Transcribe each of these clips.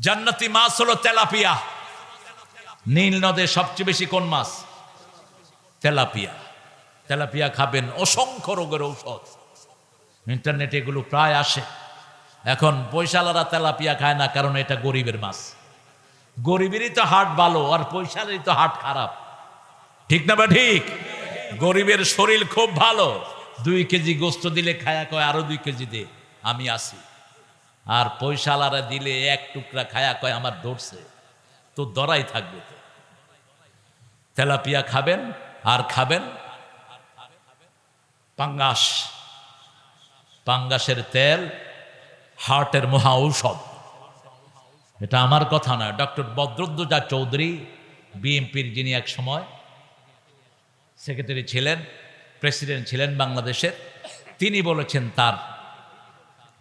জান্নাতি মাছ হলো তেলাপিয়া। নীল নদে সবচেয়ে বেশি কোন মাছ? তেলাপিয়া। তেলাপিয়া খাবেন অসংখ্য রোগের ঔষধ। ইন্টারনেটে এগুলো প্রায় আসে। এখন পয়সালারা তেলাপিয়া খায় না কারণ এটা গরিবের মাছ। গরিবেরই তো হাট ভালো আর পয়সালেরই তো হাট খারাপ। ঠিক না বা ঠিক? গরিবের শরীর খুব ভালো। দুই কেজি গোস্ত দিলে খায়া কয়, আরও দুই কেজি দে, আমি আসি। আর পয়সালারা দিলে এক টুকরা খায়া কয়, আমার ধরছে, তো দরাই থাকবে তো। তেলাপিয়া খাবেন, আর খাবেন পাঙ্গাস। পাঙ্গাসের তেল, হার্টের মহা ঔষধ। এটা আমার কথা নয়। ডক্টর বদরুদ্দোজা চৌধুরী, বিএমপির যিনি এক সময় সেক্রেটারি ছিলেন, প্রেসিডেন্ট ছিলেন বাংলাদেশের, তিনি বলেছেন তার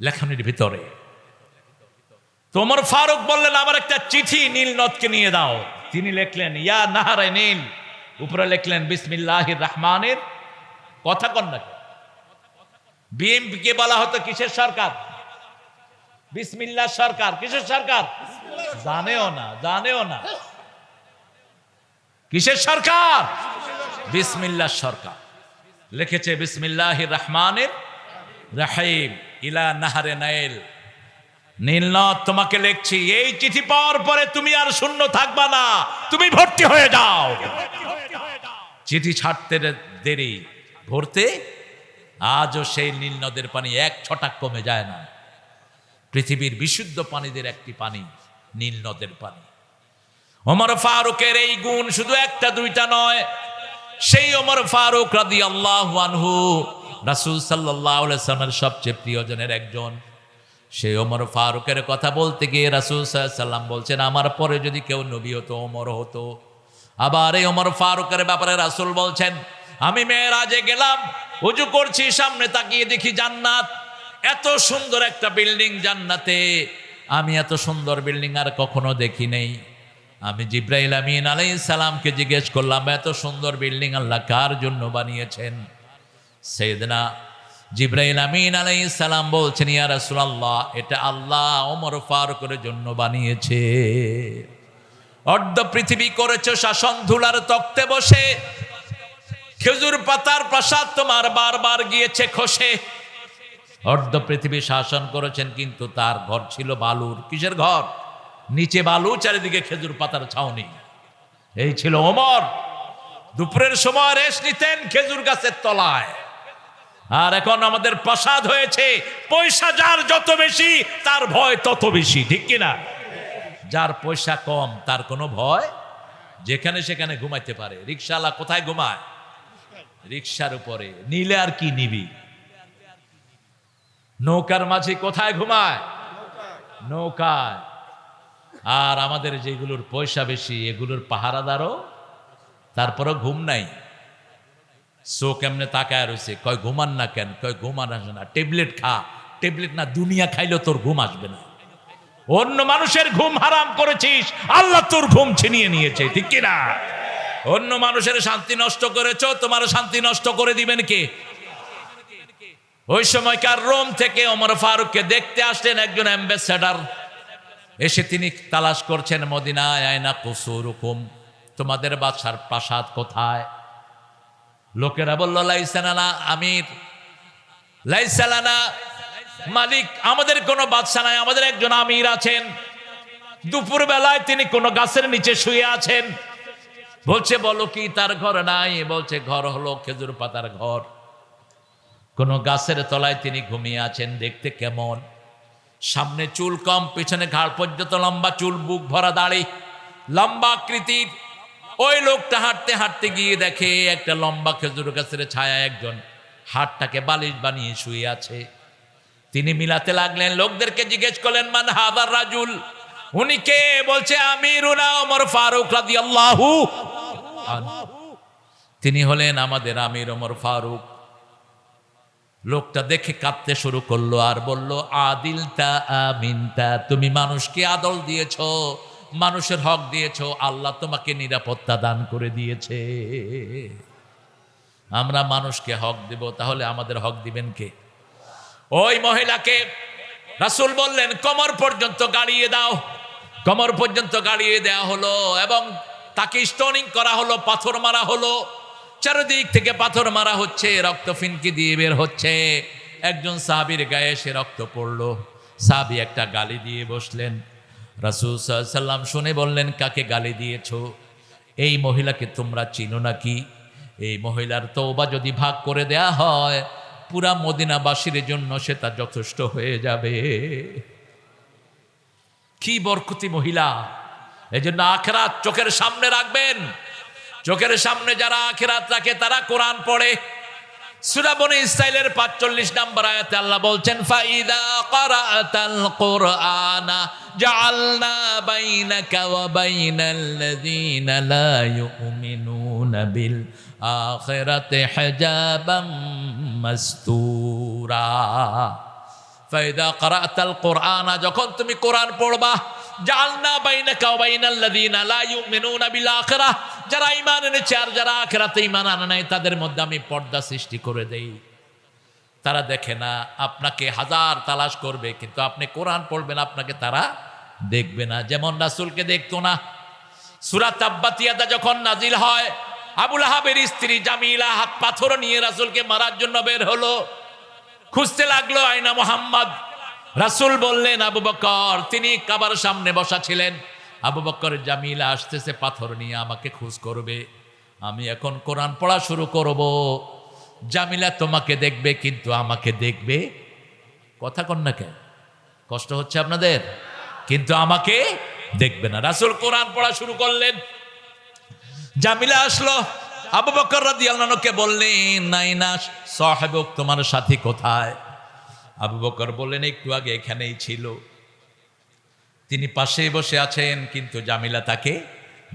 লেখনের ভিতরে তোমার ফারুক বললেন আমার একটা চিঠি নীল নদকে নিয়ে দাও। তিনি লিখলেন, ইয়া নাহারে নীল। উপরে লিখলেন, বিসমিল্লাহির রহমানের। কথা কন না বিএমপিকে বলা হতো, কিসের সরকার? বিসমিল্লাহ সরকার, কিসের সরকার? জানেও না জানেও না। কিসের সরকার? বিসমিল্লাহ সরকার। লিখেছে, বিসমিল্লাহির রহমানের রাহিম, ইলা নাহারে নাইল। নীলনদ তোমাকে লিখছি, এই চিঠি পাওয়ার পরে তুমি আর শূন্য থাকবা না। তুমি ভর্তি হয়ে যাও। চিঠি ছাড়তে দেরি। ভরতে? আজও সেই নীল নদের পানি এক ছটাক কমে যায় না। পৃথিবীর বিশুদ্ধ পানিদের একটি পানি, নীল নদের পানি। ওমর ফারুকের এই গুণ শুধু একটা, দুইটা নয়। সেই ওমর ফারুক রাদি আল্লাহ আনহু, রাসুল সাল্লাহ সাল্লামের সবচেয়ে প্রিয়জনের একজন। সেই ওমর ফারুকের কথা বলতে গিয়ে রাসুল সাল্লাম বলছেন, আমার পরে যদি কেউ নবী হতো, ওমর হতো। আবার এই ওমর ফারুকের ব্যাপারে রাসুল বলছেন, আমি মেয়েরাজে গেলাম, উজু করছি, সামনে তাকিয়ে দেখি জান্নাত। এত সুন্দর একটা বিল্ডিং জান্নাতে। আমি এত সুন্দর বিল্ডিং আর কখনো দেখি নেই। আমি জিব্রাইল আমিন আলাই সালামকে জিজ্ঞেস করলাম, এত সুন্দর বিল্ডিং আল্লাহ কার জন্য বানিয়েছেন? সেদিনা জিব্রাইল আমিন আলাই সালাম বলছেন, ইয়া রাসূলুল্লাহ, এটা আল্লাহ ওমর ফারুকের জন্য বানিয়েছে। অর্ধ পৃথিবী করেছ শাসন ধুলার তক্তে বসে। খেজুর পাতার প্রাসাদ তোমার বারবার গিয়েছে খসে। অর্ধ পৃথিবী শাসন করেছেন, কিন্তু তার ঘর ছিল বালুর। কিসের ঘর? নিচে বালু, চারিদিকে খেজুর পাতার ছাউনি। এই ছিল ওমর। দুপুরের সময় রেস নিতেন খেজুর গাছের তলায়। আর এখন আমাদের প্রসাদ হয়েছে। পয়সা যার যত বেশি, তার ভয় তত বেশি, ঠিক কিনা? যার পয়সা কম, তার কোনো ভয় যেখানে সেখানে ঘুমাইতে পারে। রিক্সাওয়ালা কোথায় ঘুমায়? রিক্সার উপরে। নিলে আর কি নিবি? নৌকার মাঝে কোথায় ঘুমায়? নৌকায়। আর আমাদের যেগুলোর পয়সা বেশি, এগুলোর পাহারাদারও তারপরও ঘুম নাই। চোখ এমনি তাকায় রয়েছে কয়, ঘুমান না কেন? কয়, ঘুমান আসে না। ট্যাবলেট খা। ট্যাবলেট না, দুনিয়া খাইলেও তোর ঘুম আসবে না। অন্য মানুষের ঘুম হারাম করেছিস। আল্লাহ তোর ঘুম ছিনিয়ে নিয়েছে। ঠিক কিনা অন্য মানুষের শান্তি নষ্ট করেছ, তোমার শান্তি নষ্ট করে দিবেন কে? ওই সময়কার রোম থেকে ওমর ফারুককে দেখতে আসলেন একজন অ্যাম্বাসেডার। এসে তিনি তালাশ করছেন, মদিনায় আয়না কুসুর তোমাদের বাদশার প্রাসাদ কোথায়? লোকেরা বলল লাইসানা আমির, লাইসালানা মালিক, আমাদের কোনো বাদশা নাই, আমাদের একজন আমির আছেন। দুপুর বেলায় তিনি কোনো গাছের নিচে শুয়ে আছেন। বলছে, বলো কি তার ঘর নাই? বলছে, ঘর হলো খেজুর পাতার ঘর। কোনো গাছের তলায় তিনি ঘুমিয়ে আছেন, দেখতে কেমন? সামনে চুল কম, পেছনে ঘাড় পর্যন্ত লম্বা, চুল, বুক ভরা দাড়ি, লম্বা আকৃতির। ওই লোকটা হাঁটতে হাঁটতে গিয়ে দেখে একটা লম্বা খেজুর গাছের ছায়া একজন হাটটাকে বালিশ বানিয়ে শুয়ে আছে। তিনি মিলাতে লাগলেন, লোকদেরকে জিজ্ঞেস করলেন, মান হাদার রাজুল? উনি কে? বলছে, আমিরুনা ওমর ফারুক রাদিয়াল্লাহু। তিনি হলেন আমাদের আমির ওমর ফারুক। লোকটা দেখে কাঁদতে শুরু করল আর বলল, আদিলতা আমিনতা, তুমি মানুষকে আদল দিয়েছ। মানুষের হক দিয়েছ, আল্লাহ তোমাকে নিরাপত্তা দান করে দিয়েছে। আমরা মানুষকে হক দেব, তাহলে আমাদের হক দিবেন কে? ওই মহিলাকে রাসুল বললেন, কমর পর্যন্ত গাড়িয়ে দাও। কমর পর্যন্ত গাড়িয়ে দেয়া হলো এবং তাকে স্টোনিং করা হলো, পাথর মারা হলো। চারিদিক থেকে পাথর মারা হচ্ছে, রক্ত ফিনকি দিয়ে বের হচ্ছে। একজন সাহাবির গায়ে সে রক্ত পড়ল। সাহাবি একটা গালি দিয়ে বসলেন। রাসুল সাল্লাম শুনে বললেন, কাকে গালি দিয়েছ? এই মহিলাকে তোমরা চিনো নাকি? এই মহিলার তওবা যদি ভাগ করে দেয়া হয়, পুরা মদিনাবাসীর জন্য সেটা যথেষ্ট হয়ে যাবে। কি বরকতি মহিলা! এই জন্য আখেরাত চোখের সামনে রাখবেন। চোখের সামনে যারা আখেরাত রাখে, তারা কোরআন পড়ে। সুরাবনে ইসরাইলের পাঁচচল্লিশ নাম্বার আয়াতে আল্লাহ বলছেন, ফাইদা কারাতাল কোরআনা জাআলনা বাইনাকা ওয়া বাইনাল্লাযীনা লা ইউমিনুনা বিল আখিরাতি হিজাবাম মাসতুরা। ফাইদা কারাতাল কোরআনা, যখন তুমি কোরআন পড়বা জালনা বাইনাকা ওয়া বাইনাল্লাযীনা লা ইউমিনুনা বিল আখিরাহ যারা ঈমান এনেছে আর যারা আখিরাতে ঈমান আনে নাই, তাদের মধ্যে আমি পর্দা সৃষ্টি করে দেই। তারা দেখে না, আপনাকে হাজার তালাশ করবে, কিন্তু আপনি কোরআন পড়বেন, আপনাকে তারা দেখবে না। যেমন রাসূলকে দেখতো না। সূরা তাব্বাতিয়াদা যখন নাজিল হয়, আবুল আহাবের স্ত্রী জামিলা হাত পাথর নিয়ে রাসূলকে মারার জন্য বের হলো। খুঁজতে লাগল আয়না মোহাম্মদ। রাসুল বললেন, আবু বকর, তিনি কাবার সামনে বসা ছিলেন। আবু বকর জামিলা আসতেছে, পাথর নিয়ে আমাকে খোঁজ করবে। আমি এখন কোরআন পড়া শুরু করব। জামিলা তোমাকে দেখবে, কিন্তু আমাকে দেখবে। কথা কন না কেন? কষ্ট হচ্ছে আপনাদের? কিন্তু আমাকে দেখবে না। রাসুল কোরআন পড়া শুরু করলেন। জামিলা আসলো। আবু বকর রাদিয়াল্লাহুকে বললেন নাই না সাহেবক তোমার সাথী কোথায়? আবু বকর বললেন, একটু আগে এখানেই ছিল। তিনি পাশেই বসে আছেন, কিন্তু জামিলা তাকে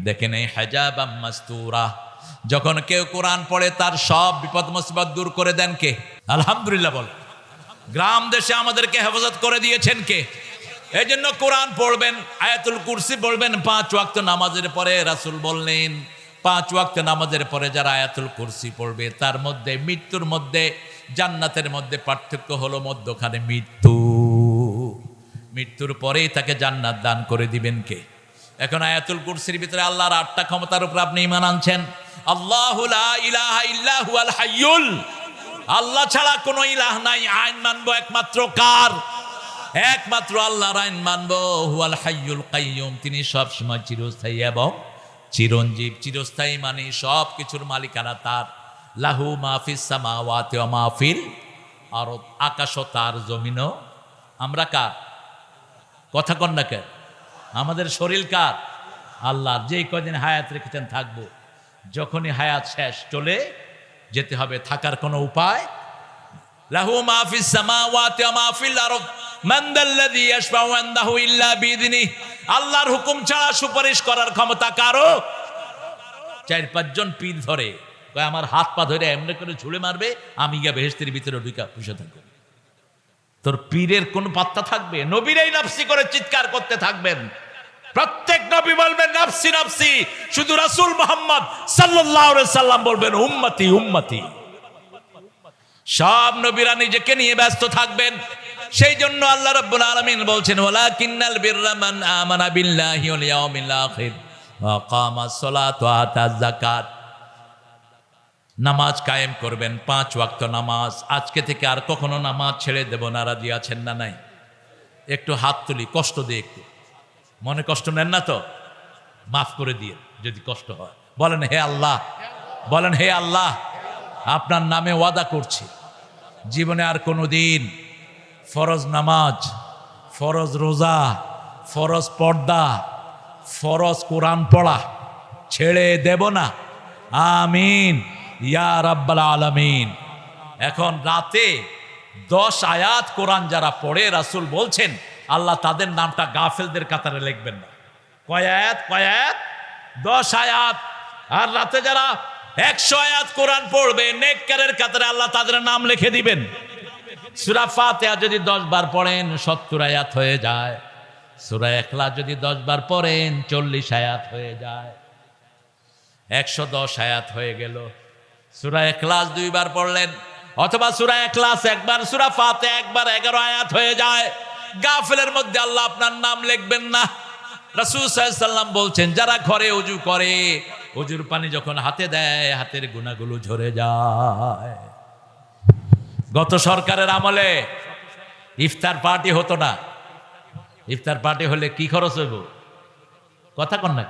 দেখে নেই। হাজাব মাস্তুরা, যখন কেউ কোরআন পড়ে, তার সব বিপদ মুসিবত দূর করে দেন কে? আলহামদুলিল্লাহ বল। গ্রাম দেশে আমাদেরকে হেফাজত করে দিয়েছেন কে? এই জন্য কোরআন পড়বেন, আয়াতুল কুরসি পড়বেন, পাঁচ ওয়াক্ত নামাজের পরে রাসূল বললেন, পাঁচ ওয়াক্ত নামাজের পরে যারা আয়াতুল কুরসি পড়বে, তার মধ্যে, মৃত্যুর মধ্যে জান্নাতের মধ্যে পার্থক্য হলো মধ্যখানে মৃত্যু। মৃত্যুর পরেই তাকে জান্নাত দান করে দিবেন কে? এখন আয়াতুল কুরসির ভিতরে আল্লাহর আটটা ক্ষমতার উপর আপনি ইমান আনছেন। হাইয়ুল। আল্লাহ ছাড়া কোনো ইলাহ নাই, আইন মানবো একমাত্র কার? একমাত্র আল্লাহর আইন মানবো হুয়াল হাইয়ুল কাইয়ুম। তিনি সব সময় চিরস্থায়ী এবং চিরঞ্জীব। চিরস্থায়ী মানে সব কিছুর মালিকানা তার। লাহু মাহফিস সামাওয়াতি ওয়া মাহফিল আর আকাশ তার জমিনও। আমরা কার? কথা কন না কেন? আমাদের শরীর কার? আল্লাহ, যেই কদিন হায়াত রেখেছেন থাকব। যখনই হায়াত শেষ চলে যেতে হবে, থাকার কোনো উপায় লাহু মাহফিস সামাওয়াতি ওয়া মাহফিল বিইذনিহি আল্লাহর হুকুম ছাড়া সুপারিশ করার ক্ষমতা কারও? চার পাঁচজন পীর ধরে। আমার হাত পা ধরে এমনি করে ঝুলে মারবে, আমি গিয়া বেহেস্তের ভিতরে ঢুকা বসে থাকব। তোর পীরের কোন পাত্তা থাকবে? নবীরাই নাফসি করে চিৎকার করতে থাকবেন। প্রত্যেক নবী বলবেন, নাফসি নাফসি। শুধু রাসূল মোহাম্মদ সাল্লাম বলবেন, উম্মতি উম্মতি। সব নবীরা নিজেকে নিয়ে ব্যস্ত থাকবেন। সেই জন্য আল্লাহ রাব্বুল আলামিন বলছেন, ওয়ালাকিন্নাল বিররা মান আমানা বিল্লাহি ইয়াউমিল আখির। ওয়া কামাস সালাত ওয়া আতাজ যাকাত। নামাজ কায়েম করবেন, পাঁচ ওয়াক্ত নামাজ। আজকে থেকে আর কখনো নামাজ ছেড়ে দেব না রাজি আছেন না নাই? একটু হাত তুলি, কষ্ট দিয়ে একটু। মনে কষ্ট নেন না তো? মাফ করে দিয়ে, যদি কষ্ট হয়। বলেন, হে আল্লাহ। বলেন, হে আল্লাহ, আপনার নামে ওয়াদা করছি। জীবনে আর কোনো দিন ফরজ নামাজ, ফরজ রোজা, ফরজ পর্দা, ফরজ কোরআন পড়া ছেড়ে দেব না। আমিন। ইয়া রাব্বাল আলামিন। এখন রাতে দশ আয়াত কোরআন যারা পড়ে, রাসূল বলছেন, আল্লাহ তাদের নামটা গাফেলদের কাতারে লিখবেন না। কয়াত আয়াত? কয় আয়াত? দশ আয়াত। আর রাতে যারা একশো আয়াত কোরআন পড়বে, নেককারের কাতারে আল্লাহ তাদের নাম লিখে দিবেন। সুরা ফাতিহা যদি দশ বার পড়েন, সত্তর আয়াত হয়ে যায়। সুরা একলা যদি দশ বার পড়েন, চল্লিশ আয়াত হয়ে যায়। একশো দশ আয়াত হয়ে গেল। সুরা এখলাস দুইবার পড়লেন, অথবা সুরা এখলাস একবার, সুরা ফাতে একবার, এগারো আয়াত হয়ে যায়। গাফেলের মধ্যে আল্লাহ আপনার নাম লিখবেন না। রাসূল বলছেন, যারা ঘরে অজু করে অজুর পানি যখন হাতে দেয়, হাতের গুণাগুলো ঝরে যায়। গত সরকারের আমলে ইফতার পার্টি হতো না। ইফতার পার্টি হলে কি খরচ হইব? কথা কন না?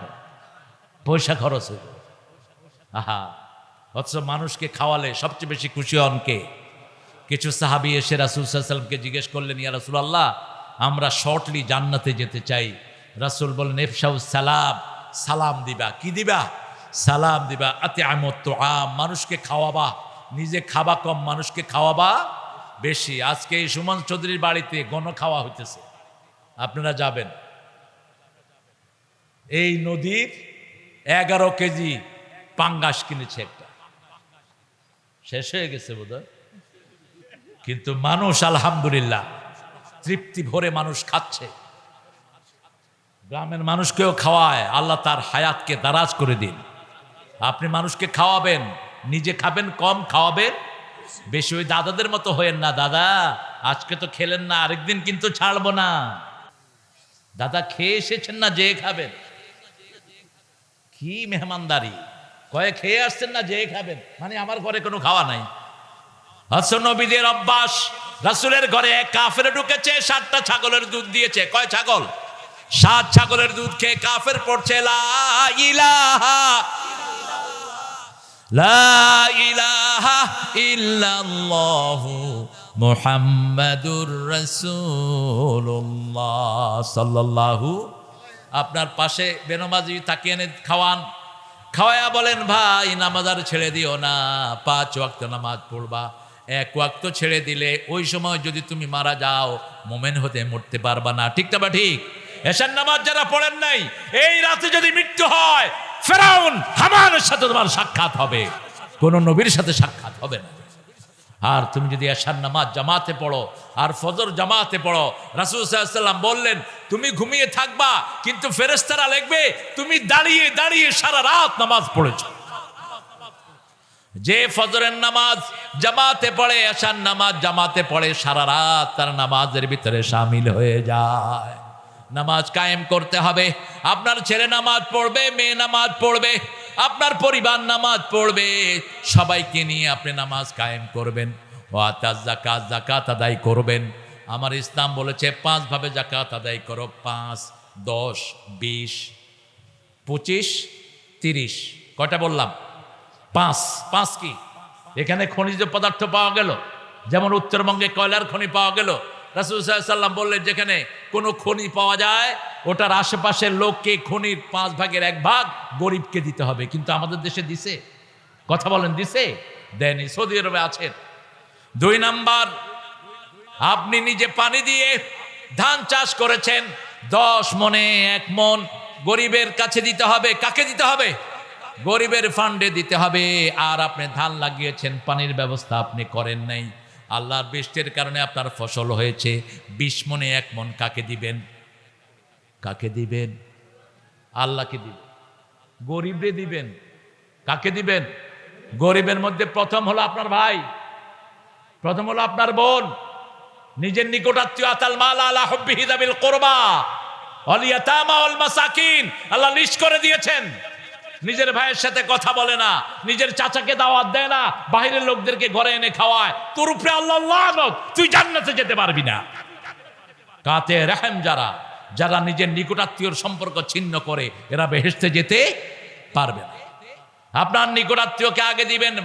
পয়সা খরচ হইব। আহা। অথচ মানুষকে খাওয়ালে সবচেয়ে বেশি খুশি হন কে? কিছু সাহাবি এসে রাসুল সাল্লামকে জিজ্ঞেস করলেন, ইয়া রাসুল আল্লাহ আমরা শর্টলি জান্নাতে যেতে চাই। রাসুল বললেন এফসাউ সালাম সালাম দিবা। কি দিবা? সালাম দিবা। আতে আমত আম মানুষকে খাওয়াবা। নিজে খাবা কম, মানুষকে খাওয়াবা বেশি। আজকে এই সুমন চৌধুরীর বাড়িতে গণ খাওয়া হইতেছে। আপনারা যাবেন। এই নদীর এগারো কেজি পাঙ্গাস কিনেছে একটা। শেষ হয়ে গেছে বোধহয়। কিন্তু মানুষ, আলহামদুলিল্লাহ, তৃপ্তি ভরে মানুষ খাচ্ছে। গ্রামের মানুষকেও খাওয়ায়, আল্লাহ তার হায়াতকে দারাজ করে দিন। আপনি মানুষকে খাওয়াবেন, নিজে খাবেন, কম খাওয়াবেন, বেশি ওই দাদাদের মতো হয়েন না, দাদা, আজকে তো খেলেন না, আরেকদিন কিন্তু ছাড়বো না। দাদা খেয়ে এসেছেন না, যে খাবেন। কি মেহমানদারি। কয়ে খেয়ে আসছেন না যে খাবেন। মানে আমার ঘরে কোনো খাওয়া নাই। হসন নবীদের অভ্যাস, রাসুলের ঘরে কাফের ঢুকেছে, সাতটা ছাগলের দুধ দিয়েছে। কয় ছাগল? সাত ছাগলের দুধ খেয়ে কাফের পড়ছে মুহাম্মাদুর সাল্লাল্লাহু, আপনার পাশে বেনমাজি তাকিয়ে খাওয়ান। খাওয়ায়া বলেন, ভাই, নামাজ আর ছেড়ে দিও না। পাঁচ ওয়াক্ত নামাজ পড়বা। এক ওয়াক্ত ছেড়ে দিলে ওই সময় যদি তুমি মারা যাও, মোমেন হতে মরতে পারবা না। ঠিক না বা ঠিক? এসার নামাজ যারা পড়েন নাই, এই রাতে যদি মৃত্যু হয়, ফেরাউন হামানের সাথে তোমার সাক্ষাৎ হবে। কোন নবীর সাথে সাক্ষাৎ হবে না। আর তুমি যদি এশার নামাজ জামাতে পড়ো, আর ফজর জামাতে পড়ো, রাসুল সাল্লাম বললেন, তুমি ঘুমিয়ে থাকবা, কিন্তু ফেরেস্তারা লিখবে, তুমি দাঁড়িয়ে দাঁড়িয়ে সারা রাত নামাজ পড়েছো। যে ফজরের নামাজ জামাতে পড়ে, এশার নামাজ জামাতে পড়ে, সারা রাত তার নামাজের ভিতরে সামিল হয়ে যায়। নামাজ কায়েম করতে হবে। আপনার ছেলে নামাজ পড়বে, মেয়ে নামাজ পড়বে। আপনার পরিবার নামাজ পড়বে, সবাইকে নিয়ে আপনি নামাজ কায়েম করবেন। ও আতাজ জাকাত জাকাত আদায় করবেন। আমার ইসলাম বলেছে পাঁচভাবে জাকাত আদায় করো, পাঁচ, দশ, বিশ, পঁচিশ, তিরিশ। কটা বললাম? পাঁচ পাঁচ কি? এখানে খনিজ পদার্থ পাওয়া গেল। যেমন উত্তরবঙ্গে কয়লার খনি পাওয়া গেল। রাসুল সাল্লাম বললেন, যেখানে কোনো খনি পাওয়া যায় ওটার আশেপাশের লোককে খনির পাঁচ ভাগের এক ভাগ গরিবকে দিতে হবে। কিন্তু আমাদের দেশে দিছে। কথা বলেন, দিছে? দেয়নি সৌদি আরবে আছেন। দুই নাম্বার, আপনি নিজে পানি দিয়ে ধান চাষ করেছেন। দশ মনে এক মন গরিবের কাছে দিতে হবে। কাকে দিতে হবে? গরিবের ফান্ডে দিতে হবে। আর আপনি ধান লাগিয়েছেন, পানির ব্যবস্থা আপনি করেন নাই। আল্লাহর বৃষ্টির কারণে আপনার ফসল হয়েছে। বিশ মনে এক মন কাকে দিবেন? কাকে দিবেন? আল্লাহকে দিবেন। গরিবরে দিবেন। কাকে দিবেন? গরিবের মধ্যে প্রথম হলো আপনার ভাই। প্রথম হলো আপনার বোন। নিজের নিকটাত্মীয় আতাল মাল আলা হব্বি হিদাবিল কোরবা। অলিয়াতামা অল মাসাকিন। আল্লাহ লিস্ট করে দিয়েছেন। নিজের ভাইয়ের সাথে কথা বলে না। নিজের চাচাকে দাওয়াত দেয় না। বাইরের লোকদেরকে ঘরে এনে খাওয়ায়। তোর উপরে আল্লাহ তুই জান্নাতে যেতে পারবি না। কাতে রেহেম যারা যারা নিজের নিকটাত্মীয়র সম্পর্ক ছিন্ন করে, এরা বেহেস্তে যেতে পারবে না। আপনার নিকটাত্মীয়কে আগে দিবেন